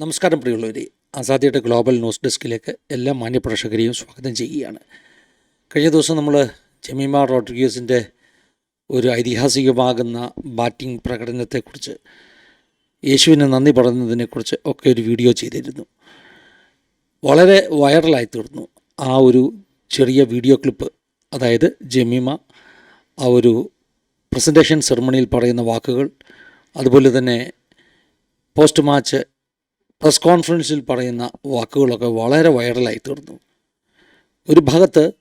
നമസ്കാരം പ്രിയമുള്ളവരെ. ആസാദിയുടെ global news ഡെസ്കിലേക്ക് എല്ലാ മാന്യപ്രേക്ഷകരെയും സ്വാഗതം ചെയ്യുകയാണ്. കഴിഞ്ഞ ദിവസം നമ്മൾ ജമീമ റോഡ്രിഗീസിന്റെ ഒരു ഐതിഹാസികമാകുന്ന ബാറ്റിംഗ് പ്രകടനത്തെക്കുറിച്ച് യേശുവിനെ നന്ദി പറഞ്ഞതിനെക്കുറിച്ച് ഒക്കെ ഒരു വീഡിയോ ചെയ്തിരുന്നു. വളരെ വൈറലായി തീർന്നു. ആ ഒരു ചെറിയ വീഡിയോ ക്ലിപ്പ് അതായത് ജമീമ ആ ഒരു പ്രസന്റേഷൻ സെറമണിയിൽ പറയുന്ന വാക്കുകൾ അതുപോലെ തന്നെ പോസ്റ്റ് മാച്ച് പ്രസ് കോൺഫറൻസിൽ പറയുന്ന വാക്കുകളൊക്കെ വളരെ വൈറലായി തീർന്നു. ഒരു ഭാഗത്ത്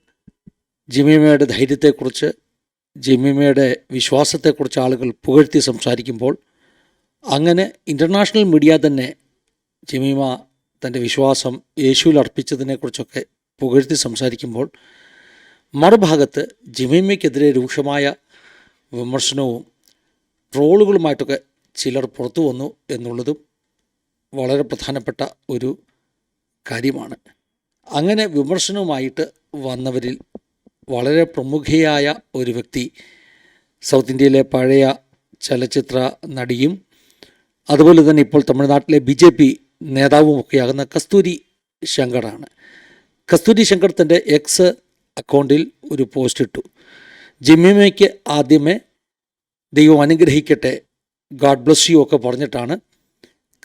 ജിമിമയുടെ ധൈര്യത്തെക്കുറിച്ച് ജിമിമയുടെ വിശ്വാസത്തെക്കുറിച്ച് ആളുകൾ പുകഴ്ത്തി സംസാരിക്കുമ്പോൾ അങ്ങനെ ഇന്റർനാഷണൽ മീഡിയ തന്നെ ജിമിമ തന്റെ വിശ്വാസം യേശുവിൽ അർപ്പിച്ചതിനെക്കുറിച്ചൊക്കെ പുകഴ്ത്തി സംസാരിക്കുമ്പോൾ മറുഭാഗത്ത് ജിമിമയ്ക്കെതിരെ രൂക്ഷമായ വിമർശനവും ട്രോളുകളുമായിട്ടൊക്കെ ചിലർ പുറത്തു വന്നു എന്നുള്ളതും വളരെ പ്രധാനപ്പെട്ട ഒരു കാര്യമാണ്. അങ്ങനെ വിമർശനവുമായിട്ട് വന്നവരിൽ വളരെ പ്രമുഖയായ ഒരു വ്യക്തി സൗത്ത് ഇന്ത്യയിലെ പഴയ ചലച്ചിത്ര നടിയും അതുപോലെ തന്നെ ഇപ്പോൾ തമിഴ്നാട്ടിലെ ബി ജെ പി നേതാവുമൊക്കെയാകുന്ന കസ്തൂരി ശങ്കറാണ്. കസ്തൂരി ശങ്കർ തന്റെ എക്സ് അക്കൗണ്ടിൽ ഒരു പോസ്റ്റ് ഇട്ടു. ജിമ്മിമയ്ക്ക് ആദ്യമേ ദൈവം അനുഗ്രഹിക്കട്ടെ ഗാഡ് ബ്ലസ് യു ഒക്കെ പറഞ്ഞിട്ടാണ്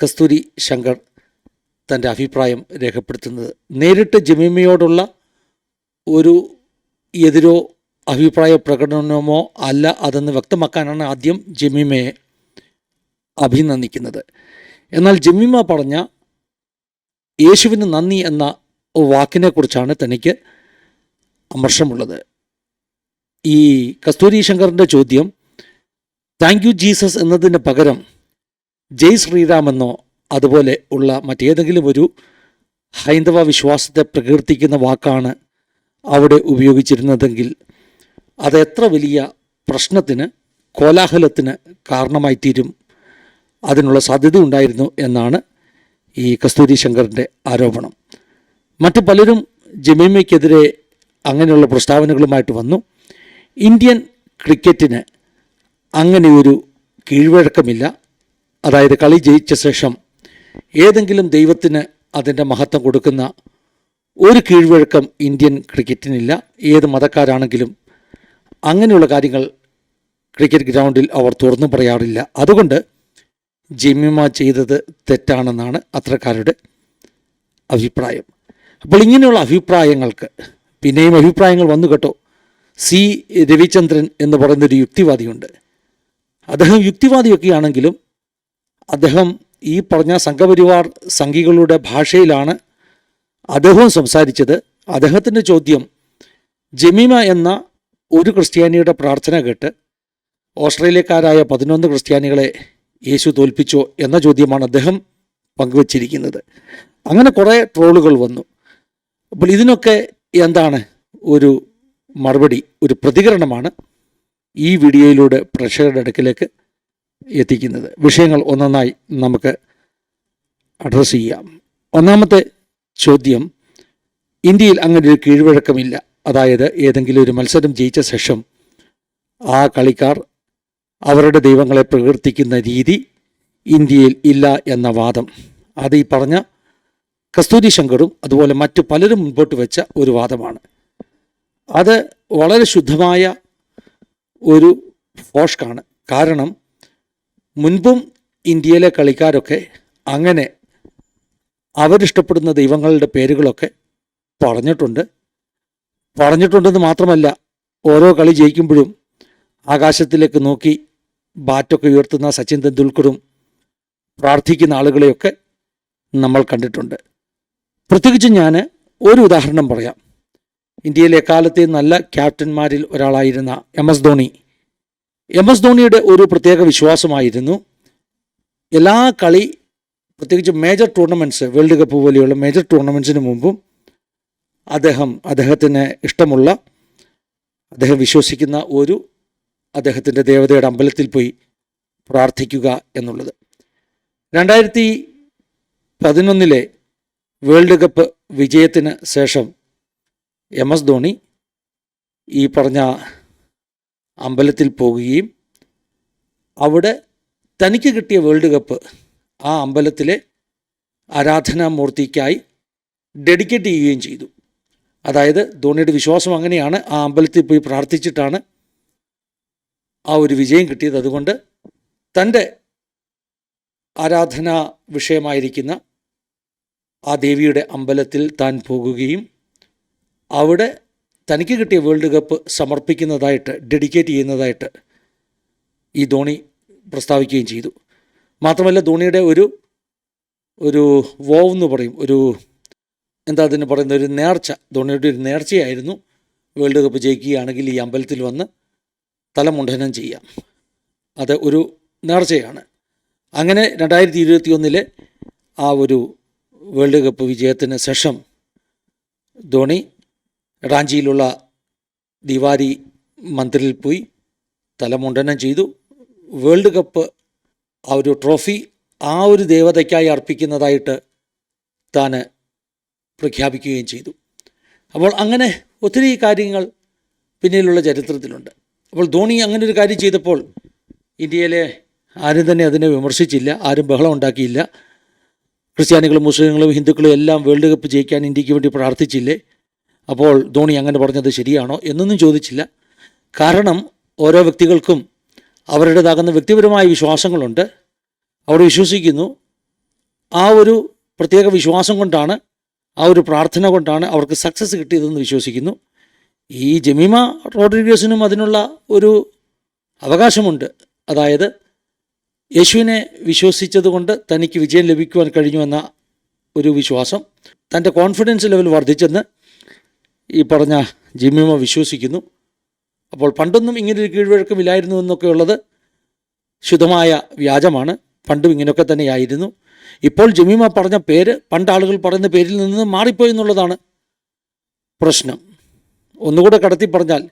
കസ്തൂരി ശങ്കർ തന്റെ അഭിപ്രായം രേഖപ്പെടുത്തുന്നത്. നേരിട്ട് ജമീമയോടുള്ള ഒരു എതിരോ അഭിപ്രായ പ്രകടനമോ അല്ല അതെന്ന് വ്യക്തമാക്കാനാണ് ആദ്യം ജമീമയെ അഭിനന്ദിക്കുന്നത്. എന്നാൽ ജമീമ പറഞ്ഞ യേശുവിന് നന്ദി എന്ന വാക്കിനെക്കുറിച്ചാണ് തനിക്ക് അമർഷമുള്ളത്. ഈ കസ്തൂരി ശങ്കറിന്റെ ചോദ്യം താങ്ക് യു ജീസസ് എന്നതിന് പകരം ജയ് ശ്രീരാമെന്നോ അതുപോലെ ഉള്ള മറ്റേതെങ്കിലും ഒരു ഹൈന്ദവ വിശ്വാസത്തെ പ്രകീർത്തിക്കുന്ന വാക്കാണ് അവിടെ ഉപയോഗിച്ചിരുന്നതെങ്കിൽ അത് എത്ര വലിയ പ്രശ്നത്തിന് കോലാഹലത്തിന് കാരണമായി തീരും അതിനുള്ള സാധ്യത ഉണ്ടായിരുന്നു എന്നാണ് ഈ കസ്തൂരി ശങ്കറിന്റെ ആരോപണം. മറ്റു പലരും ജമീമയ്ക്കെതിരെ അങ്ങനെയുള്ള പ്രസ്താവനകളുമായിട്ട് വന്നു. ഇന്ത്യൻ ക്രിക്കറ്റിന് അങ്ങനെ ഒരു കീഴ്വഴക്കമില്ല. അതായത് കളി ജയിച്ച ശേഷം ഏതെങ്കിലും ദൈവത്തിന് അതിന്റെ മഹത്വം കൊടുക്കുന്ന ഒരു കീഴ്വഴക്കം ഇന്ത്യൻ ക്രിക്കറ്റിനില്ല. ഏത് മതക്കാരാണെങ്കിലും അങ്ങനെയുള്ള കാര്യങ്ങൾ ക്രിക്കറ്റ് ഗ്രൗണ്ടിൽ അവർ തുറന്നു പറയാറില്ല. അതുകൊണ്ട് ജിമ്മിമ ചെയ്തത് തെറ്റാണെന്നാണ് അത്രക്കാരുടെ അഭിപ്രായം. അപ്പോൾ ഇങ്ങനെയുള്ള അഭിപ്രായങ്ങൾക്ക് പിന്നെയും അഭിപ്രായങ്ങൾ വന്നു കേട്ടോ. സി രവിചന്ദ്രൻ എന്ന് പറയുന്നൊരു യുക്തിവാദിയുണ്ട്. അദ്ദേഹം യുക്തിവാദിയൊക്കെ ആണെങ്കിലും അദ്ദേഹം ഈ പറഞ്ഞ സംഘപരിവാർ സംഘികളുടെ ഭാഷയിലാണ് അദ്ദേഹവും സംസാരിച്ചത്. അദ്ദേഹത്തിന്റെ ചോദ്യം ജമീമ എന്ന ഒരു ക്രിസ്ത്യാനിയുടെ പ്രാർത്ഥന കേട്ട് ഓസ്ട്രേലിയക്കാരായ പതിനൊന്ന് ക്രിസ്ത്യാനികളെ യേശു തോൽപ്പിച്ചോ എന്ന ചോദ്യമാണ് അദ്ദേഹം പങ്കുവച്ചിരിക്കുന്നത്. അങ്ങനെ കുറേ ട്രോളുകൾ വന്നു. അപ്പോൾ ഇതിനൊക്കെ എന്താണ് ഒരു മറുപടി ഒരു പ്രതികരണമാണ് ഈ വീഡിയോയിലൂടെ പ്രേക്ഷകരുടെ അടുക്കിലേക്ക് എത്തിക്കുന്നത്. വിഷയങ്ങൾ ഒന്നൊന്നായി നമുക്ക് അഡ്രസ്സ് ചെയ്യാം. ഒന്നാമത്തെ ചോദ്യം ഇന്ത്യയിൽ അങ്ങനെ ഒരു കീഴ്വഴക്കമില്ല. അതായത് ഏതെങ്കിലും ഒരു മത്സരം ജയിച്ച ശേഷം ആ കളിക്കാർ അവരുടെ ദൈവങ്ങളെ പ്രകീർത്തിക്കുന്ന രീതി ഇന്ത്യയിൽ ഇല്ല എന്ന വാദം. അത് ഈ പറഞ്ഞ കസ്തൂരി ശങ്കറും അതുപോലെ മറ്റു പലരും മുൻപോട്ട് വെച്ച ഒരു വാദമാണ്. അത് വളരെ ശുദ്ധമായ ഒരു ഫോഷ്കാണ്. കാരണം മുൻപും ഇന്ത്യയിലെ കളിക്കാരൊക്കെ അങ്ങനെ അവരിഷ്ടപ്പെടുന്ന ദൈവങ്ങളുടെ പേരുകളൊക്കെ പറഞ്ഞിട്ടുണ്ട്. പറഞ്ഞിട്ടുണ്ടെന്ന് മാത്രമല്ല ഓരോ കളി ജയിക്കുമ്പോഴും ആകാശത്തിലേക്ക് നോക്കി ബാറ്റൊക്കെ ഉയർത്തുന്ന സച്ചിൻ തെണ്ടുൽക്കറും പ്രാർത്ഥിക്കുന്ന ആളുകളെയൊക്കെ നമ്മൾ കണ്ടിട്ടുണ്ട്. പ്രത്യേകിച്ച് ഞാൻ ഒരു ഉദാഹരണം പറയാം. ഇന്ത്യയിലെ കാലത്തെ നല്ല ക്യാപ്റ്റന്മാരിൽ ഒരാളായിരുന്ന M S Dhoni. M S ധോണിയുടെ ഒരു പ്രത്യേക വിശ്വാസമായിരുന്നു. എല്ലാ കളി പ്രത്യേകിച്ച് മേജർ ടൂർണമെന്റ്സ് വേൾഡ് കപ്പ് പോലെയുള്ള മേജർ ടൂർണമെന്റ്സിന് മുമ്പും അദ്ദേഹം അദ്ദേഹത്തിന് ഇഷ്ടമുള്ള അദ്ദേഹം വിശ്വസിക്കുന്ന ഒരു അദ്ദേഹത്തിന്റെ ദേവതയുടെ അമ്പലത്തിൽ പോയി പ്രാർത്ഥിക്കുക എന്നുള്ളത്. രണ്ടായിരത്തി പതിനൊന്നിലെ വേൾഡ് കപ്പ് വിജയത്തിന് ശേഷം എം എസ് ധോണി ഈ പറഞ്ഞ അമ്പലത്തിൽ പോകുകയും അവിടെ തനിക്ക് കിട്ടിയ വേൾഡ് കപ്പ് ആ അമ്പലത്തിലെ ആരാധനാമൂർത്തിക്കായി ഡെഡിക്കേറ്റ് ചെയ്യുകയും ചെയ്തു. അതായത് ധോണിയുടെ വിശ്വാസം അങ്ങനെയാണ്. ആ അമ്പലത്തിൽ പോയി പ്രാർത്ഥിച്ചിട്ടാണ് ആ ഒരു വിജയം കിട്ടിയത്. അതുകൊണ്ട് തന്റെ ആരാധനാ വിഷയമായിരിക്കുന്ന ആ ദേവിയുടെ അമ്പലത്തിൽ താൻ പോകുകയും അവിടെ തനിക്ക് കിട്ടിയ വേൾഡ് കപ്പ് സമർപ്പിക്കുന്നതായിട്ട് ഡെഡിക്കേറ്റ് ചെയ്യുന്നതായിട്ട് ഈ ധോണി പ്രസ്താവിക്കുകയും ചെയ്തു. മാത്രമല്ല ധോണിയുടെ ഒരു ഒരു വോവ് എന്ന് പറയും ഒരു എന്താ അതിന് പറയുന്ന ഒരു നേർച്ച ധോണിയുടെ ഒരു നേർച്ചയായിരുന്നു വേൾഡ് കപ്പ് ജയിക്കുകയാണെങ്കിൽ ഈ അമ്പലത്തിൽ വന്ന് തലമുണ്ഠനം ചെയ്യാം. അത് ഒരു നേർച്ചയാണ്. അങ്ങനെ രണ്ടായിരത്തി ഇരുപത്തി ഒന്നിലെ ആ ഒരു വേൾഡ് കപ്പ് വിജയത്തിന് ശേഷം ധോണി റാഞ്ചിയിലുള്ള ദിവാരി മന്ദിറിൽ പോയി തലമുണ്ടനം ചെയ്തു. വേൾഡ് കപ്പ് ആ ഒരു ട്രോഫി ആ ഒരു ദേവതയ്ക്കായി അർപ്പിക്കുന്നതായിട്ട് താൻ പ്രഖ്യാപിക്കുകയും ചെയ്തു. അപ്പോൾ അങ്ങനെ ഒത്തിരി കാര്യങ്ങൾ പിന്നിലുള്ള ചരിത്രത്തിലുണ്ട്. അപ്പോൾ ധോണി അങ്ങനെ ഒരു കാര്യം ചെയ്തപ്പോൾ ഇന്ത്യയിലെ ആരും തന്നെ അതിനെ വിമർശിച്ചില്ല ആരും ബഹളം ഉണ്ടാക്കിയില്ല. ക്രിസ്ത്യാനികളും മുസ്ലിങ്ങളും ഹിന്ദുക്കളും എല്ലാം വേൾഡ് കപ്പ് ജയിക്കാൻ ഇന്ത്യയ്ക്ക് വേണ്ടി പ്രാർത്ഥിച്ചില്ലേ? അപ്പോൾ ധോണി അങ്ങനെ പറഞ്ഞത് ശരിയാണോ എന്നൊന്നും ചോദിച്ചില്ല. കാരണം ഓരോ വ്യക്തികൾക്കും അവരുടേതാകുന്ന വ്യക്തിപരമായ വിശ്വാസങ്ങളുണ്ട്. അവർ വിശ്വസിക്കുന്നു. ആ ഒരു പ്രത്യേക വിശ്വാസം കൊണ്ടാണ് ആ ഒരു പ്രാർത്ഥന കൊണ്ടാണ് അവർക്ക് സക്സസ് കിട്ടിയതെന്ന് വിശ്വസിക്കുന്നു. ഈ ജമീമ റോഡ്രിഗേഴ്സിനും അതിനുള്ള ഒരു അവകാശമുണ്ട്. അതായത് യേശുവിനെ വിശ്വസിച്ചതുകൊണ്ട് തനിക്ക് വിജയം ലഭിക്കുവാൻ കഴിഞ്ഞുവെന്ന ഒരു വിശ്വാസം തന്റെ കോൺഫിഡൻസ് ലെവൽ വർദ്ധിച്ചെന്ന് ഈ പറഞ്ഞ ജിമ്മിമ വിശ്വസിക്കുന്നു. അപ്പോൾ പണ്ടൊന്നും ഇങ്ങനൊരു കീഴ്വഴക്കമില്ലായിരുന്നു എന്നൊക്കെ ഉള്ളത് ശുദ്ധമായ വ്യാജമാണ്. പണ്ടും ഇങ്ങനെയൊക്കെ തന്നെയായിരുന്നു. ഇപ്പോൾ ജമീമ പറഞ്ഞ പേര് പണ്ട് ആളുകൾ പറയുന്ന പേരിൽ നിന്ന് മാറിപ്പോയി എന്നുള്ളതാണ് പ്രശ്നം. ഒന്നുകൂടെ കടത്തി പറഞ്ഞാൽ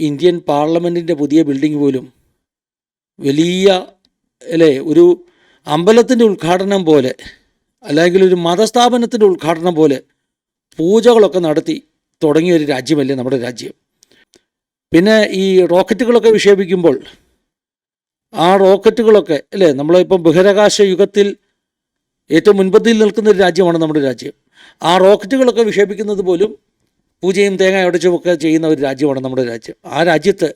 ഇന്ത്യൻ പാർലമെന്റിന്റെ പുതിയ ബിൽഡിംഗ് പോലും വലിയ അല്ലേ ഒരു അമ്പലത്തിന്റെ ഉദ്ഘാടനം പോലെ അല്ലെങ്കിൽ ഒരു മതസ്ഥാപനത്തിന്റെ ഉദ്ഘാടനം പോലെ പൂജകളൊക്കെ നടത്തി തുടങ്ങിയ ഒരു രാജ്യമല്ലേ നമ്മുടെ രാജ്യം. പിന്നെ ഈ റോക്കറ്റുകളൊക്കെ വിക്ഷേപിക്കുമ്പോൾ ആ റോക്കറ്റുകളൊക്കെ അല്ലേ നമ്മളിപ്പം ബഹിരാകാശ യുഗത്തിൽ ഏറ്റവും മുൻപന്തിയിൽ നിൽക്കുന്ന ഒരു രാജ്യമാണ് നമ്മുടെ രാജ്യം. ആ റോക്കറ്റുകളൊക്കെ വിക്ഷേപിക്കുന്നത് പോലും പൂജയും തേങ്ങ ഉടച്ചുമൊക്കെ ചെയ്യുന്ന ഒരു രാജ്യമാണ് നമ്മുടെ രാജ്യം. ആ രാജ്യത്ത്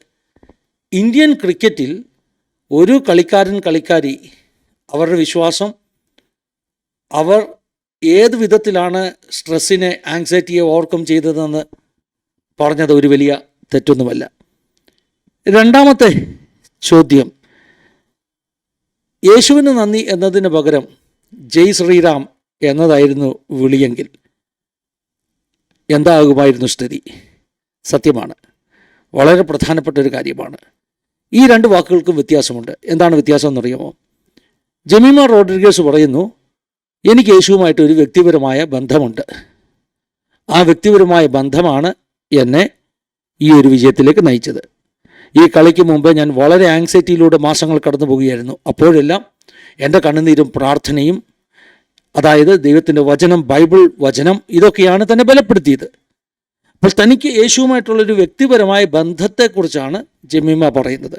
ഇന്ത്യൻ ക്രിക്കറ്റിൽ ഒരു കളിക്കാരൻ കളിക്കാരി അവരുടെ വിശ്വാസം അവർ ഏത് വിധത്തിലാണ് സ്ട്രെസ്സിനെ ആങ്സൈറ്റിയെ ഓവർകം ചെയ്തതെന്ന് പറഞ്ഞത് ഒരു വലിയ തെറ്റൊന്നുമല്ല. രണ്ടാമത്തെ ചോദ്യം യേശുവിന് നന്ദി എന്നതിന് പകരം ജയ് ശ്രീറാം എന്നതായിരുന്നു വിളിയെങ്കിൽ എന്താകുമായിരുന്നു സ്ഥിതി? സത്യമാണ്. വളരെ പ്രധാനപ്പെട്ട ഒരു കാര്യമാണ്. ഈ രണ്ട് വാക്കുകൾക്കും വ്യത്യാസമുണ്ട്. എന്താണ് വ്യത്യാസം എന്നറിയാമോ? ജമീമ റോഡ്രിഗേഴ്സ് പറയുന്നു എനിക്ക് യേശുവുമായിട്ട് ഒരു വ്യക്തിപരമായ ബന്ധമുണ്ട്. ആ വ്യക്തിപരമായ ബന്ധമാണ് എന്നെ ഈ ഒരു വിജയത്തിലേക്ക് നയിച്ചത്. ഈ കളിക്ക് മുമ്പ് ഞാൻ വളരെ ആങ്സൈറ്റിയിലൂടെ മാസങ്ങൾ കടന്നു പോവുകയായിരുന്നു അപ്പോഴെല്ലാം എന്റെ കണ്ണുനീരും പ്രാർത്ഥനയും അതായത് ദൈവത്തിന്റെ വചനം ബൈബിൾ വചനം ഇതൊക്കെയാണ് തന്നെ ബലപ്പെടുത്തിയത്. അപ്പോൾ തനിക്ക് യേശുവുമായിട്ടുള്ളൊരു വ്യക്തിപരമായ ബന്ധത്തെക്കുറിച്ചാണ് ജമീമ പറയുന്നത്.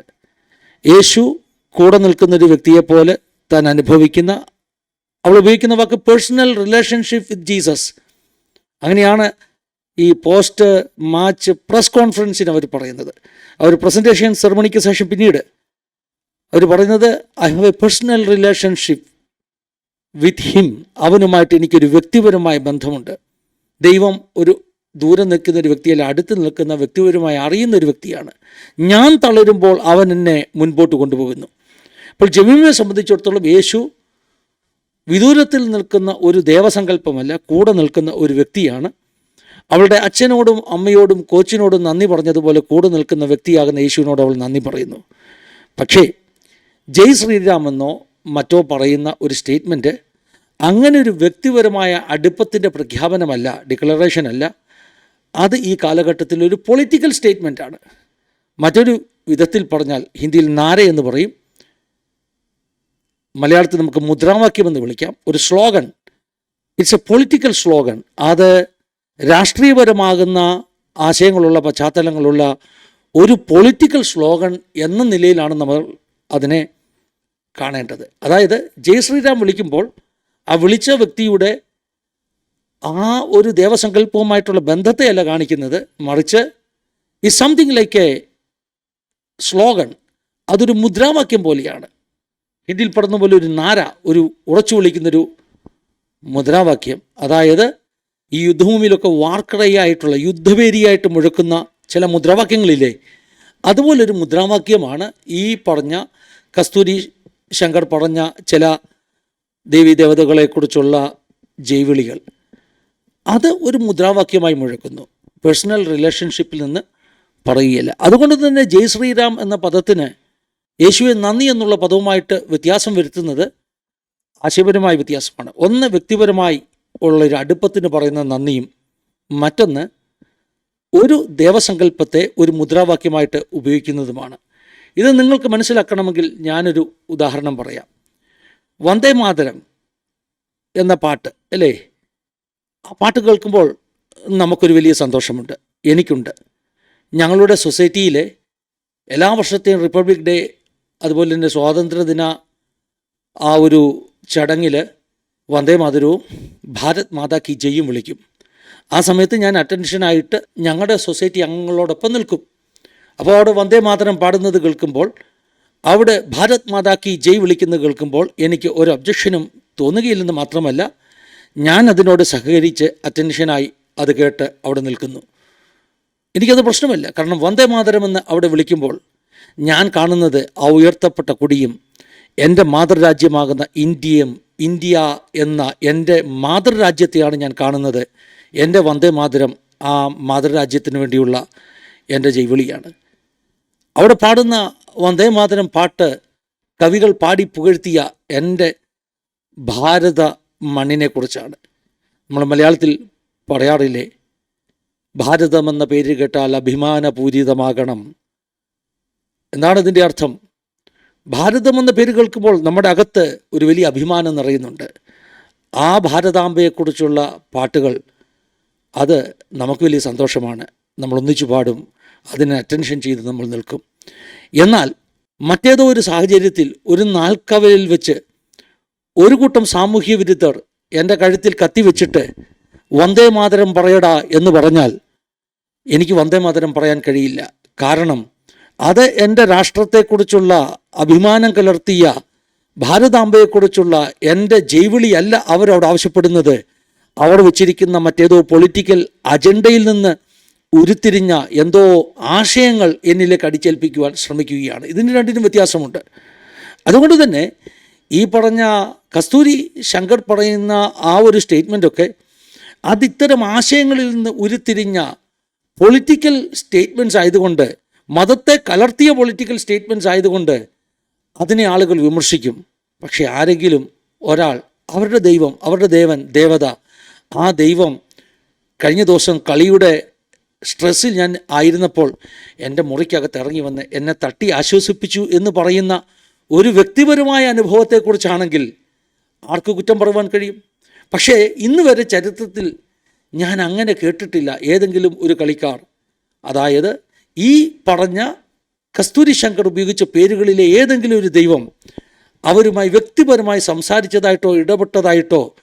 യേശു കൂടെ നിൽക്കുന്ന ഒരു വ്യക്തിയെപ്പോലെ താൻ അനുഭവിക്കുന്ന അവൾ ഉപയോഗിക്കുന്ന വാക്ക് പേഴ്സണൽ റിലേഷൻഷിപ്പ് വിത്ത് ജീസസ് അങ്ങനെയാണ് ഈ പോസ്റ്റ് മാച്ച് പ്രസ് കോൺഫറൻസിന് അവർ പറയുന്നത്. അവർ പ്രസന്റേഷൻ സെറമണിക്ക് ശേഷം പിന്നീട് അവർ പറയുന്നത് I have a personal relationship with him അവനുമായിട്ട് എനിക്കൊരു വ്യക്തിപരമായ ബന്ധമുണ്ട്. ദൈവം ഒരു ദൂരെ നിൽക്കുന്ന ഒരു വ്യക്തിയല്ല അടുത്ത് നിൽക്കുന്ന വ്യക്തിപരമായി അറിയുന്ന ഒരു വ്യക്തിയാണ്. ഞാൻ തളരുമ്പോൾ അവൻ എന്നെ മുൻപോട്ട് കൊണ്ടുപോകുന്നു. അപ്പോൾ ജമീമിനെ സംബന്ധിച്ചിടത്തോളം യേശു വിദൂരത്തിൽ നിൽക്കുന്ന ഒരു ദേവസങ്കല്പമല്ല കൂടെ നിൽക്കുന്ന ഒരു വ്യക്തിയാണ്. അവളുടെ അച്ഛനോടും അമ്മയോടും കോച്ചിനോടും നന്ദി പറഞ്ഞതുപോലെ കൂടെ നിൽക്കുന്ന വ്യക്തിയാകുന്ന യേശുവിനോട് അവൾ നന്ദി പറയുന്നു. പക്ഷേ ജയ് ശ്രീരാം എന്നോ മറ്റോ പറയുന്ന ഒരു സ്റ്റേറ്റ്മെന്റ് അങ്ങനെ ഒരു വ്യക്തിപരമായ അടുപ്പത്തിന്റെ പ്രഖ്യാപനമല്ല ഡിക്ലറേഷൻ അല്ല. അത് ഈ കാലഘട്ടത്തിൽ ഒരു പൊളിറ്റിക്കൽ സ്റ്റേറ്റ്മെന്റാണ് മറ്റൊരു വിധത്തിൽ പറഞ്ഞാൽ ഹിന്ദിയിൽ നാരെ എന്ന് പറയും. മലയാളത്തിൽ നമുക്ക് മുദ്രാവാക്യം എന്ന് വിളിക്കാം. ഒരു slogan. It's a political slogan അത് രാഷ്ട്രീയപരമാകുന്ന ആശയങ്ങളുള്ള പശ്ചാത്തലങ്ങളുള്ള ഒരു പൊളിറ്റിക്കൽ സ്ലോഗൻ എന്ന നിലയിലാണ് നമ്മൾ അതിനെ കാണേണ്ടത്. അതായത് ജയ് ശ്രീരാം വിളിക്കുമ്പോൾ ആ വിളിച്ച വ്യക്തിയുടെ ആ ഒരു ദേവസങ്കല്പവുമായിട്ടുള്ള ബന്ധത്തെയല്ല കാണിക്കുന്നത്. മറിച്ച് ഈ സംതിങ് ലൈക്ക് എ സ്ലോഗൻ അതൊരു മുദ്രാവാക്യം പോലെയാണ്. ഹിന്ദിയിൽ പറഞ്ഞ പോലെ ഒരു നാര ഒരു ഉറച്ചു വിളിക്കുന്നൊരു മുദ്രാവാക്യം. അതായത് ഈ യുദ്ധഭൂമിയിലൊക്കെ വാർക്കടയായിട്ടുള്ള യുദ്ധവേരിയായിട്ട് മുഴക്കുന്ന ചില മുദ്രാവാക്യങ്ങളില്ലേ അതുപോലൊരു മുദ്രാവാക്യമാണ് ഈ പറഞ്ഞ കസ്തൂരി ശങ്കർ പറഞ്ഞ ചില ദേവീദേവതകളെക്കുറിച്ചുള്ള ജൈവിളികൾ. അത് ഒരു മുദ്രാവാക്യമായി മുഴക്കുന്നു. പേഴ്സണൽ റിലേഷൻഷിപ്പിൽ നിന്ന് പറയുകയില്ല. അതുകൊണ്ട് തന്നെ ജയ് ശ്രീറാം എന്ന പദത്തിന് യേശുവെ നന്ദി എന്നുള്ള പദവുമായിട്ട് വ്യത്യാസം വരുത്തുന്നത് ആശയപരമായ വ്യത്യാസമാണ്. ഒന്ന് വ്യക്തിപരമായി ഉള്ള ഒരു അടുപ്പത്തിന് പറയുന്ന നന്ദിയും മറ്റൊന്ന് ഒരു ദേവസങ്കല്പത്തെ ഒരു മുദ്രാവാക്യമായിട്ട് ഉപയോഗിക്കുന്നതുമാണ്. ഇത് നിങ്ങൾക്ക് മനസ്സിലാക്കണമെങ്കിൽ ഞാനൊരു ഉദാഹരണം പറയാം. വന്ദേ മാതരം എന്ന പാട്ട് അല്ലേ? ആ പാട്ട് കേൾക്കുമ്പോൾ നമുക്കൊരു വലിയ സന്തോഷമുണ്ട്. എനിക്കുണ്ട്. ഞങ്ങളുടെ സൊസൈറ്റിയിലെ എല്ലാ വർഷത്തെയും റിപ്പബ്ലിക് ഡേ അതുപോലെ തന്നെ സ്വാതന്ത്ര്യദിന ആ ഒരു ചടങ്ങിൽ വന്ദേ മാതരവും ഭാരത് മാതാ കി ജയും വിളിക്കും. ആ സമയത്ത് ഞാൻ അറ്റൻഷനായിട്ട് ഞങ്ങളുടെ സൊസൈറ്റി അംഗങ്ങളോടൊപ്പം നിൽക്കും. അപ്പോൾ അവിടെ വന്ദേ മാതരം പാടുന്നത് കേൾക്കുമ്പോൾ അവിടെ ഭാരത് മാതാ കി ജയ് വിളിക്കുന്നത് കേൾക്കുമ്പോൾ എനിക്ക് ഒരു ഒബ്ജക്ഷനും തോന്നുകയില്ലെന്ന് മാത്രമല്ല ഞാൻ അതിനോട് സഹകരിച്ച് അറ്റൻഷനായി അത് കേട്ട് അവിടെ നിൽക്കുന്നു. എനിക്കത് പ്രശ്നമല്ല. കാരണം വന്ദേ മാതരമെന്ന് അവിടെ വിളിക്കുമ്പോൾ ഞാൻ കാണുന്നത് ആ ഉയർത്തപ്പെട്ട കൊടിയും എന്റെ മാതൃരാജ്യമാകുന്ന ഇന്ത്യയും ഇന്ത്യ എന്ന എന്റെ മാതൃരാജ്യത്തെയാണ് ഞാൻ കാണുന്നത്. എന്റെ വന്ദേ മാതരം ആ മാതൃരാജ്യത്തിന് വേണ്ടിയുള്ള എന്റെ ജൈവിളിയാണ്. അവിടെ പാടുന്ന വന്ദേ മാതരം പാട്ട് കവികൾ പാടി പുകഴ്ത്തിയ എന്റെ ഭാരത മണ്ണിനെക്കുറിച്ചാണ് നമ്മൾ മലയാളത്തിൽ പറയാറില്ലേ ഭാരതമെന്ന പേര് കേട്ടാൽ അഭിമാനപൂരിതമാകണം. എന്താണ് ഇതിന്റെ അർത്ഥം. ഭാരതം എന്ന പേര് കേൾക്കുമ്പോൾ നമ്മുടെ അകത്ത് ഒരു വലിയ അഭിമാനം നിറയുന്നുണ്ട്. ആ ഭാരതാംബയെക്കുറിച്ചുള്ള പാട്ടുകൾ അത് നമുക്ക് വലിയ സന്തോഷമാണ്. നമ്മൾ ഒന്നിച്ചു പാടും അതിനെ അറ്റൻഷൻ ചെയ്ത് നമ്മൾ നിൽക്കും. എന്നാൽ മറ്റേതോ ഒരു സാഹചര്യത്തിൽ ഒരു നാൽക്കവലിൽ വെച്ച് ഒരു കൂട്ടം സാമൂഹ്യ വിരുദ്ധർ എന്റെ കഴുത്തിൽ കത്തിവെച്ചിട്ട് വന്ദേ മാതരം പറയടാ എന്ന് പറഞ്ഞാൽ എനിക്ക് വന്ദേ മാതരം പറയാൻ കഴിയില്ല. കാരണം അത് എന്റെ രാഷ്ട്രത്തെക്കുറിച്ചുള്ള അഭിമാനം കലർത്തിയ ഭാരതാംബയെക്കുറിച്ചുള്ള എന്റെ ജൈവിളിയല്ല അവരവിടെ ആവശ്യപ്പെടുന്നത്. അവർ വെച്ചിരിക്കുന്ന മറ്റേതോ പൊളിറ്റിക്കൽ അജണ്ടയിൽ നിന്ന് ഉരുത്തിരിഞ്ഞ എന്തോ ആശയങ്ങൾ എന്നിലേക്ക് അടിച്ചേൽപ്പിക്കുവാൻ ശ്രമിക്കുകയാണ്. ഇതിന് രണ്ടിനും വ്യത്യാസമുണ്ട്. അതുകൊണ്ട് തന്നെ ഈ പറഞ്ഞ കസ്തൂരി ശങ്കർ പറയുന്ന ആ ഒരു സ്റ്റേറ്റ്മെന്റൊക്കെ അതിത്തരം ആശയങ്ങളിൽ നിന്ന് ഉരുത്തിരിഞ്ഞ പൊളിറ്റിക്കൽ സ്റ്റേറ്റ്മെന്റ്സ് ആയതുകൊണ്ട് മതത്തെ കലർത്തിയ പൊളിറ്റിക്കൽ സ്റ്റേറ്റ്മെന്റ്സ് ആയതുകൊണ്ട് അതിനെ ആളുകൾ വിമർശിക്കും. പക്ഷേ ആരെങ്കിലും ഒരാൾ അവരുടെ ദൈവം അവരുടെ ദേവൻ ദേവത ആ ദൈവം കഴിഞ്ഞ ദിവസം കളിയുടെ സ്ട്രെസ്സിൽ ഞാൻ ആയിരുന്നപ്പോൾ എന്റെ മുറിക്കകത്ത് ഇറങ്ങി വന്ന് എന്നെ തട്ടി ആശ്വസിപ്പിച്ചു എന്ന് പറയുന്ന ഒരു വ്യക്തിപരമായ അനുഭവത്തെക്കുറിച്ചാണെങ്കിൽ ആർക്ക് കുറ്റം പറയുവാൻ കഴിയും? പക്ഷേ ഇന്ന് വരെ ചരിത്രത്തിൽ ഞാൻ അങ്ങനെ കേട്ടിട്ടില്ല. ഏതെങ്കിലും ഒരു കളിക്കാർ അതായത് ഈ പറഞ്ഞ കസ്തൂരി ശങ്കർ ഉപയോഗിച്ച പേരുകളിലെ ഏതെങ്കിലും ഒരു ദൈവം അവരുമായി വ്യക്തിപരമായി സംസാരിച്ചതായിട്ടോ ഇടപെട്ടതായിട്ടോ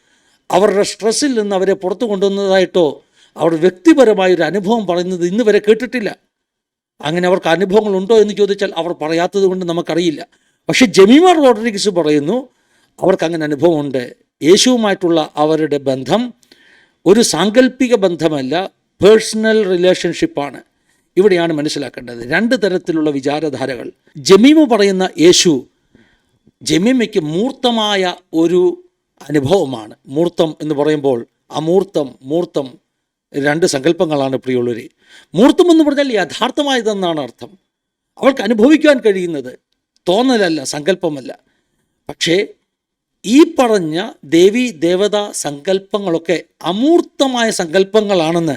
അവരുടെ സ്ട്രെസ്സിൽ നിന്ന് അവരെ പുറത്തു കൊണ്ടുവന്നതായിട്ടോ അവർ വ്യക്തിപരമായ ഒരു അനുഭവം പറയുന്നത് ഇന്ന് വരെ കേട്ടിട്ടില്ല. അങ്ങനെ അവർക്ക് അനുഭവങ്ങളുണ്ടോ എന്ന് ചോദിച്ചാൽ അവർ പറയാത്തത് കൊണ്ട് നമുക്കറിയില്ല. പക്ഷേ ജമീമാർ റോഡ്രിഗസ് പറയുന്നു അവർക്ക് അങ്ങനെ അനുഭവമുണ്ട്. യേശുവുമായിട്ടുള്ള അവരുടെ ബന്ധം ഒരു സാങ്കല്പിക ബന്ധമല്ല പേഴ്സണൽ റിലേഷൻഷിപ്പാണ്. ഇവിടെയാണ് മനസ്സിലാക്കേണ്ടത്. രണ്ട് തരത്തിലുള്ള വിചാരധാരകൾ. ജമീമ പറയുന്ന യേശു ജമീമയ്ക്ക് മൂർത്തമായ ഒരു അനുഭവമാണ്. മൂർത്തം എന്ന് പറയുമ്പോൾ അമൂർത്തം മൂർത്തം രണ്ട് സങ്കല്പങ്ങളാണ് പ്രിയുള്ളവരെ. മൂർത്തം എന്ന് പറഞ്ഞാൽ യഥാർത്ഥമായതെന്നാണ് അർത്ഥം. അവൾക്ക് അനുഭവിക്കാൻ കഴിയുന്നത് തോന്നലല്ല സങ്കല്പമല്ല. പക്ഷേ ഈ പറഞ്ഞ ദേവി ദേവത സങ്കല്പങ്ങളൊക്കെ അമൂർത്തമായ സങ്കല്പങ്ങളാണെന്ന്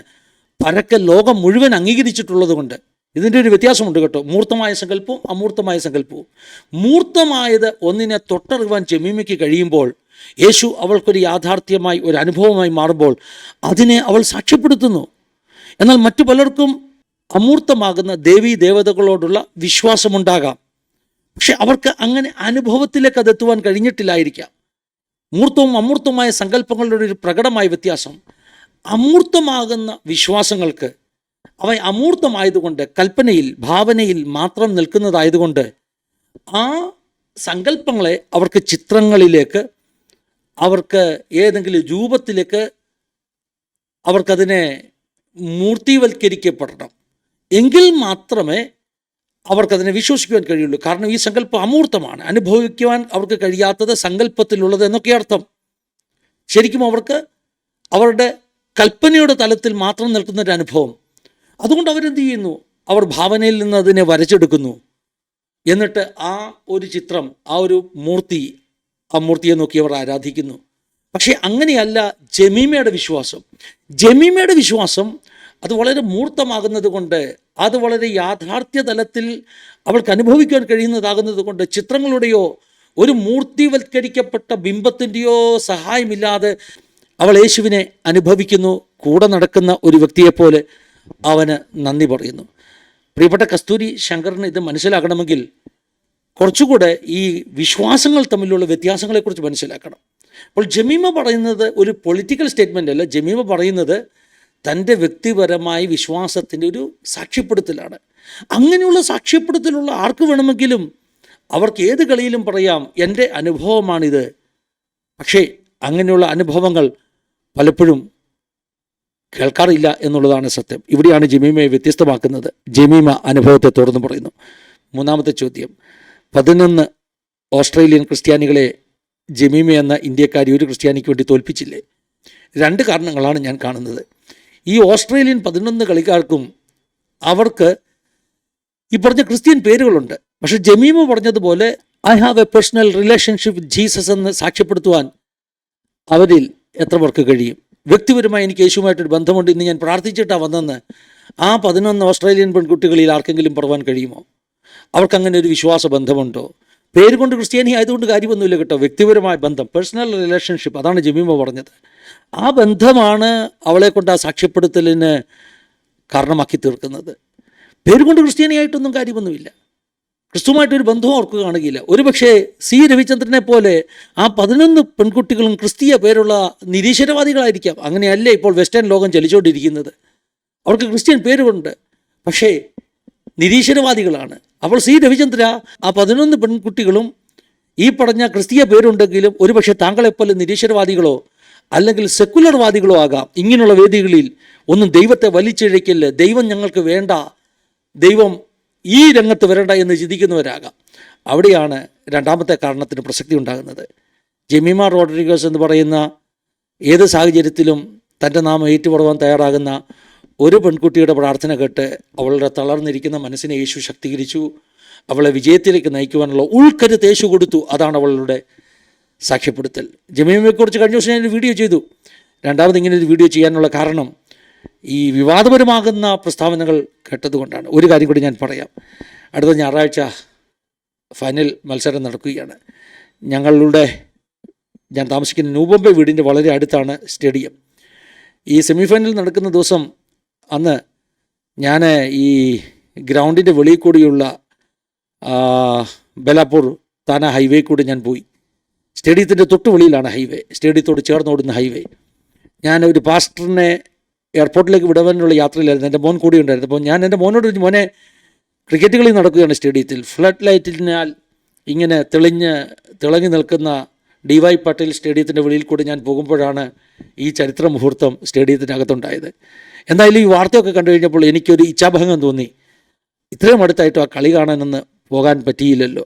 പരക്കെ ലോകം മുഴുവൻ അംഗീകരിച്ചിട്ടുള്ളത് കൊണ്ട് ഇതിന്റെ ഒരു വ്യത്യാസമുണ്ട് കേട്ടോ. മൂർത്തമായ സങ്കല്പവും അമൂർത്തമായ സങ്കല്പവും. മൂർത്തമായത് ഒന്നിനെ തൊട്ടറിവാൻ ജമീമയ്ക്ക് കഴിയുമ്പോൾ യേശു അവൾക്കൊരു യാഥാർത്ഥ്യമായി ഒരു അനുഭവമായി മാറുമ്പോൾ അതിനെ അവൾ സാക്ഷ്യപ്പെടുത്തുന്നു. എന്നാൽ മറ്റു പലർക്കും അമൂർത്തമാകുന്ന ദേവീ ദേവതകളോടുള്ള വിശ്വാസമുണ്ടാകാം. പക്ഷെ അവർക്ക് അങ്ങനെ അനുഭവത്തിലേക്ക് അതെത്തുവാൻ കഴിഞ്ഞിട്ടില്ലായിരിക്കാം. മൂർത്തവും അമൂർത്തവുമായ സങ്കല്പങ്ങളുടെ ഒരു പ്രകടമായ വ്യത്യാസം അമൂർത്തമാകുന്ന വിശ്വാസങ്ങൾക്ക് അവ അമൂർത്തമായതുകൊണ്ട് കൽപ്പനയിൽ ഭാവനയിൽ മാത്രം നിൽക്കുന്നതായതുകൊണ്ട് ആ സങ്കല്പങ്ങളെ അവർക്ക് ചിത്രങ്ങളിലേക്ക് അവർക്ക് ഏതെങ്കിലും രൂപത്തിലേക്ക് അവർക്കതിനെ മൂർത്തിവൽക്കരിക്കപ്പെടണം. എങ്കിൽ മാത്രമേ അവർക്കതിനെ വിശ്വസിക്കുവാൻ കഴിയുള്ളൂ. കാരണം ഈ സങ്കല്പം അമൂർത്തമാണ്. അനുഭവിക്കുവാൻ അവർക്ക് കഴിയാത്തത് സങ്കല്പത്തിലുള്ളത് എന്നൊക്കെ അർത്ഥം. ശരിക്കും അവർക്ക് അവരുടെ കൽപ്പനയുടെ തലത്തിൽ മാത്രം നിൽക്കുന്നൊരു അനുഭവം. അതുകൊണ്ട് അവരെന്ത് ചെയ്യുന്നു? അവർ ഭാവനയിൽ നിന്ന് അതിനെ വരച്ചെടുക്കുന്നു. എന്നിട്ട് ആ ഒരു ചിത്രം ആ ഒരു മൂർത്തി ആ മൂർത്തിയെ നോക്കി അവർ ആരാധിക്കുന്നു. പക്ഷേ അങ്ങനെയല്ല ജമീമയുടെ വിശ്വാസം. ജമീമയുടെ വിശ്വാസം അത് വളരെ മൂർത്തമാകുന്നത് കൊണ്ട് അത് വളരെ യാഥാർത്ഥ്യ തലത്തിൽ അവൾക്ക് അനുഭവിക്കാൻ കഴിയുന്നതാകുന്നത് കൊണ്ട് ചിത്രങ്ങളുടെയോ ഒരു മൂർത്തിവൽക്കരിക്കപ്പെട്ട ബിംബത്തിന്റെയോ സഹായമില്ലാതെ അവൾ യേശുവിനെ അനുഭവിക്കുന്നു കൂടെ നടക്കുന്ന ഒരു വ്യക്തിയെപ്പോലെ അവന് നന്ദി പറയുന്നു. പ്രിയപ്പെട്ട കസ്തൂരി ശങ്കറിന് ഇത് മനസ്സിലാക്കണമെങ്കിൽ കുറച്ചുകൂടെ ഈ വിശ്വാസങ്ങൾ തമ്മിലുള്ള വ്യത്യാസങ്ങളെക്കുറിച്ച് മനസ്സിലാക്കണം. അപ്പോൾ ജമീമ പറയുന്നത് ഒരു പൊളിറ്റിക്കൽ സ്റ്റേറ്റ്മെന്റ് അല്ല. ജമീമ പറയുന്നത് തന്റെ വ്യക്തിപരമായ വിശ്വാസത്തിന്റെ ഒരു സാക്ഷ്യപ്പെടുത്തലാണ്. അങ്ങനെയുള്ള സാക്ഷ്യപ്പെടുത്തലുള്ള ആർക്ക് വേണമെങ്കിലും അവർക്ക് ഏത് കളിയിലും പറയാം എന്റെ അനുഭവമാണിത്. പക്ഷേ അങ്ങനെയുള്ള അനുഭവങ്ങൾ പലപ്പോഴും കേൾക്കാറില്ല എന്നുള്ളതാണ് സത്യം. ഇവിടെയാണ് ജമീമയെ വ്യത്യസ്തമാക്കുന്നത്. ജമീമ അനുഭവത്തെ തുറന്നു പറയുന്നു. മൂന്നാമത്തെ ചോദ്യം. പതിനൊന്ന് ഓസ്ട്രേലിയൻ ക്രിസ്ത്യാനികളെ ജമീമ എന്ന ഇന്ത്യക്കാരി ഒരു ക്രിസ്ത്യാനിക്ക് വേണ്ടി തോൽപ്പിച്ചില്ലേ? രണ്ട് കാരണങ്ങളാണ് ഞാൻ കാണുന്നത്. ഈ ഓസ്ട്രേലിയൻ പതിനൊന്ന് കളിക്കാർക്കും അവർക്ക് ഈ പറഞ്ഞ ക്രിസ്ത്യൻ പേരുകളുണ്ട്. പക്ഷെ ജമീമ പറഞ്ഞതുപോലെ I have a personal relationship with Jesus എന്ന് സാക്ഷ്യപ്പെടുത്തുവാൻ അവരിൽ എത്ര പേർക്ക് കഴിയും? വ്യക്തിപരമായി എനിക്ക് യേശുവുമായിട്ടൊരു ബന്ധമുണ്ട്. ഇന്ന് ഞാൻ പ്രാർത്ഥിച്ചിട്ടാണ് വന്നെന്ന്. ആ പതിനൊന്ന് ഓസ്ട്രേലിയൻ പെൺകുട്ടികളിൽ ആർക്കെങ്കിലും പറവാൻ കഴിയുമോ? അവർക്കങ്ങനെ ഒരു വിശ്വാസ ബന്ധമുണ്ടോ? പേര് കൊണ്ട് ക്രിസ്ത്യാനി ആയതുകൊണ്ട് കാര്യമൊന്നുമില്ല കേട്ടോ. വ്യക്തിപരമായ ബന്ധം പേഴ്സണൽ റിലേഷൻഷിപ്പ് അതാണ് ജമീമ പറഞ്ഞത്. ആ ബന്ധമാണ് അവളെ കൊണ്ട് ആ സാക്ഷ്യപ്പെടുത്തലിന് കാരണമാക്കി തീർക്കുന്നത്. പേര് കൊണ്ട് ക്രിസ്ത്യാനിയായിട്ടൊന്നും കാര്യമൊന്നുമില്ല. ക്രിസ്തുവുമായിട്ടൊരു ബന്ധവും അവർക്ക് കാണുകയില്ല. ഒരുപക്ഷെ സി രവിചന്ദ്രനെ പോലെ ആ പതിനൊന്ന് പെൺകുട്ടികളും ക്രിസ്തീയ പേരുള്ള നിരീശ്വരവാദികളായിരിക്കാം. അങ്ങനെയല്ലേ ഇപ്പോൾ വെസ്റ്റേൺ ലോകം ചലിച്ചുകൊണ്ടിരിക്കുന്നത്. അവർക്ക് ക്രിസ്ത്യൻ പേരുണ്ട് പക്ഷേ നിരീശ്വരവാദികളാണ്. അപ്പോൾ സി രവിചന്ദ്ര ആ പതിനൊന്ന് പെൺകുട്ടികളും ഈ പറഞ്ഞ ക്രിസ്തീയ പേരുണ്ടെങ്കിലും ഒരുപക്ഷെ താങ്കളെപ്പോലെ നിരീശ്വരവാദികളോ അല്ലെങ്കിൽ സെക്കുലർവാദികളോ ആകാം. ഇങ്ങനെയുള്ള വേദികളിൽ ഒന്നും ദൈവത്തെ വലിച്ചിഴയ്ക്കൽ ദൈവം ഞങ്ങൾക്ക് വേണ്ട. ദൈവം ഈ രംഗത്ത് വരണ്ട എന്ന് ചിന്തിക്കുന്നവരാകാം. അവിടെയാണ് രണ്ടാമത്തെ കാരണത്തിന് പ്രസക്തി ഉണ്ടാകുന്നത്. ജെമിമ റോഡ്രിഗസ് എന്ന് പറയുന്ന ഏത് സാഹചര്യത്തിലും തന്റെ നാമം ഏറ്റുപടുവാൻ തയ്യാറാകുന്ന ഒരു പെൺകുട്ടിയുടെ പ്രാർത്ഥന കേട്ട് അവളുടെ തളർന്നിരിക്കുന്ന മനസ്സിനെ യേശു ശക്തീകരിച്ചു. അവളെ വിജയത്തിലേക്ക് നയിക്കുവാനുള്ള ഉൾക്കരുത്ത് യേശു കൊടുത്തു. അതാണ് അവളുടെ സാക്ഷ്യപ്പെടുത്തൽ. ജമീമയെക്കുറിച്ച് കഴിഞ്ഞ ദിവസം ഞാനൊരു വീഡിയോ ചെയ്തു. രണ്ടാമത് ഇങ്ങനെ ഒരു വീഡിയോ ചെയ്യാനുള്ള കാരണം ഈ വിവാദപരമാകുന്ന പ്രസ്താവനകൾ കേട്ടതുകൊണ്ടാണ്. ഒരു കാര്യം കൂടി ഞാൻ പറയാം. അടുത്ത ഞായറാഴ്ച ഫൈനൽ മത്സരം നടക്കുകയാണ്. ഞങ്ങളുടെ ഞാൻ താമസിക്കുന്ന നൂബമ്പെ വീടിന്റെ വളരെ അടുത്താണ് സ്റ്റേഡിയം. ഈ സെമിഫൈനൽ നടക്കുന്ന ദിവസം അന്ന് ഞാൻ ഈ ഗ്രൗണ്ടിന്റെ വെളിയിൽ കൂടിയുള്ള ബലാപ്പൂർ താന ഹൈവേ കൂടി ഞാൻ പോയി. സ്റ്റേഡിയത്തിന്റെ തൊട്ട് വെളിയിലാണ് ഹൈവേ. സ്റ്റേഡിയത്തോട് ചേർന്നോടുന്ന ഹൈവേ. ഞാൻ ഒരു പാസ്റ്ററിനെ എയർപോർട്ടിലേക്ക് വിടുവാനുള്ള യാത്രയിലായിരുന്നു. എന്റെ മോൻ കൂടി ഉണ്ടായിരുന്നു അപ്പോൾ ഞാൻ എന്റെ മോനോട് ചോദിച്ചു, മോനെ ക്രിക്കറ്റ് കളി നടക്കുകയാണ് സ്റ്റേഡിയത്തിൽ. ഫ്ലഡ് ലൈറ്റിനാൽ ഇങ്ങനെ തെളിഞ്ഞ് തിളങ്ങി നിൽക്കുന്ന ഡി വൈ പട്ടേൽ സ്റ്റേഡിയത്തിന്റെ വെളിയിൽ കൂടി ഞാൻ പോകുമ്പോഴാണ് ഈ ചരിത്ര മുഹൂർത്തം സ്റ്റേഡിയത്തിനകത്തുണ്ടായത്. എന്തായാലും ഈ വാർത്തയൊക്കെ കണ്ടു കഴിഞ്ഞപ്പോൾ എനിക്കൊരു ഇച്ഛാഭംഗം തോന്നി. ഇത്രയും അടുത്തായിട്ടും ആ കളി കാണാനൊന്ന് പോകാൻ പറ്റിയില്ലല്ലോ.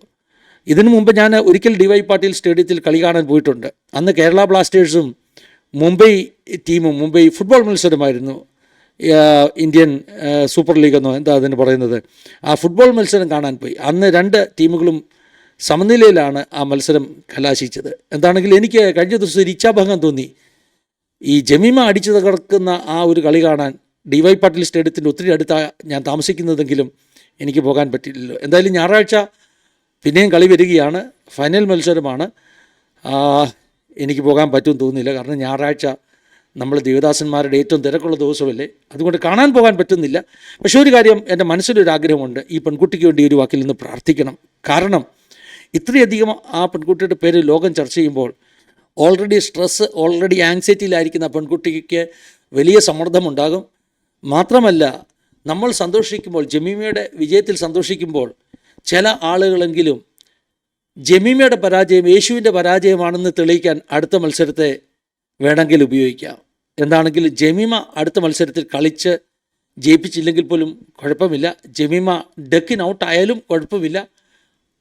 ഇതിനു മുമ്പ് ഞാൻ ഒരിക്കൽ ഡി വൈ പാട്ടീൽ സ്റ്റേഡിയത്തിൽ കളി കാണാൻ പോയിട്ടുണ്ട്. അന്ന് കേരള ബ്ലാസ്റ്റേഴ്സും മുംബൈ ടീമും മുംബൈ ഫുട്ബോൾ മത്സരമായിരുന്നു ഇന്ത്യൻ സൂപ്പർ ലീഗ് എന്നോ എന്താ അതിന് പറയുന്നത്. ആ ഫുട്ബോൾ മത്സരം കാണാൻ പോയി. അന്ന് രണ്ട് ടീമുകളും സമനിലയിലാണ് ആ മത്സരം കലാശിച്ചത്. എന്താണെങ്കിൽ എനിക്ക് കഴിഞ്ഞ ദിവസം ഒരു ഇച്ഛാഭംഗം തോന്നി. ഈ ജമീമ അടിച്ചു തകർക്കുന്ന ആ ഒരു കളി കാണാൻ ഡി വൈ പാട്ടീൽ സ്റ്റേഡിയത്തിന്റെ ഒത്തിരി അടുത്താണ് ഞാൻ താമസിക്കുന്നതെങ്കിലും എനിക്ക് പോകാൻ പറ്റിയില്ലല്ലോ എന്തായാലും ഞായറാഴ്ച പിന്നെയും കളി വരികയാണ്. ഫൈനൽ മത്സരമാണ്. എനിക്ക് പോകാൻ പറ്റുമെന്ന് തോന്നുന്നില്ല. കാരണം ഞായറാഴ്ച നമ്മൾ ദേവദാസന്മാരുടെ ഏറ്റവും തിരക്കുള്ള ദിവസമല്ലേ? അതുകൊണ്ട് കാണാൻ പോകാൻ പറ്റുന്നില്ല. പക്ഷേ ഒരു കാര്യം എന്റെ മനസ്സിലൊരു ആഗ്രഹമുണ്ട് ഈ പെൺകുട്ടിക്ക് വേണ്ടി ഒരു വാക്കിൽ നിന്ന് പ്രാർത്ഥിക്കണം. കാരണം ഇത്രയധികം ആ പെൺകുട്ടിയുടെ പേര് ലോകം ചർച്ച ചെയ്യുമ്പോൾ ഓൾറെഡി സ്ട്രെസ്സ് ഓൾറെഡി ആങ്സൈറ്റിയിലായിരിക്കുന്ന പെൺകുട്ടിക്ക് വലിയ സമ്മർദ്ദമുണ്ടാകും. മാത്രമല്ല നമ്മൾ സന്തോഷിക്കുമ്പോൾ ജമീമയുടെ വിജയത്തിൽ സന്തോഷിക്കുമ്പോൾ ചില ആളുകളെങ്കിലും ജമീമയുടെ പരാജയം യേശുവിന്റെ പരാജയമാണെന്ന് തെളിയിക്കാൻ അടുത്ത മത്സരത്തെ വേണമെങ്കിൽ ഉപയോഗിക്കാം. എന്താണെങ്കിൽ ജമീമ അടുത്ത മത്സരത്തിൽ കളിച്ച് ജയിപ്പിച്ചില്ലെങ്കിൽ പോലും കുഴപ്പമില്ല. ജമീമ ഡക്കിൻ ഔട്ട് ആയാലും കുഴപ്പമില്ല.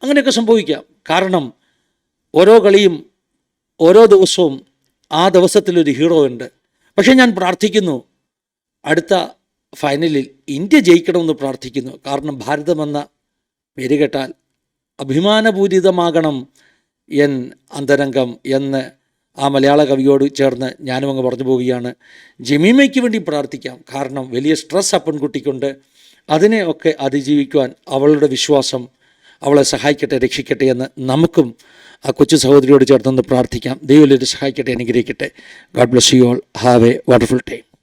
അങ്ങനെയൊക്കെ സംഭവിക്കാം. കാരണം ഓരോ കളിയും ഓരോ ദിവസവും ആ ദിവസത്തിലൊരു ഹീറോ ഉണ്ട്. പക്ഷേ ഞാൻ പ്രാർത്ഥിക്കുന്നു അടുത്ത ഫൈനലിൽ ഇന്ത്യ ജയിക്കണമെന്ന് പ്രാർത്ഥിക്കുന്നു. കാരണം ഭാരതമെന്ന പേര് കേട്ടാൽ അഭിമാനപൂരിതമാകണം എൻ അന്തരംഗം എന്ന് ആ മലയാള കവിയോട് ചേർന്ന് ഞാനും അങ്ങ് പറഞ്ഞു പോവുകയാണ്. ജമീമയ്ക്ക് വേണ്ടി പ്രാർത്ഥിക്കാം. കാരണം വലിയ സ്ട്രെസ് ആ പെൺകുട്ടിക്കുണ്ട്. അതിനെ ഒക്കെ അതിജീവിക്കുവാൻ അവളുടെ വിശ്വാസം അവളെ സഹായിക്കട്ടെ രക്ഷിക്കട്ടെ എന്ന് നമുക്കും ആ കൊച്ചു സഹോദരിയോട് ചേർന്ന് പ്രാർത്ഥിക്കാം. ദൈവം സഹായിക്കട്ടെ അനുഗ്രഹിക്കട്ടെ. God bless you all have a wonderful time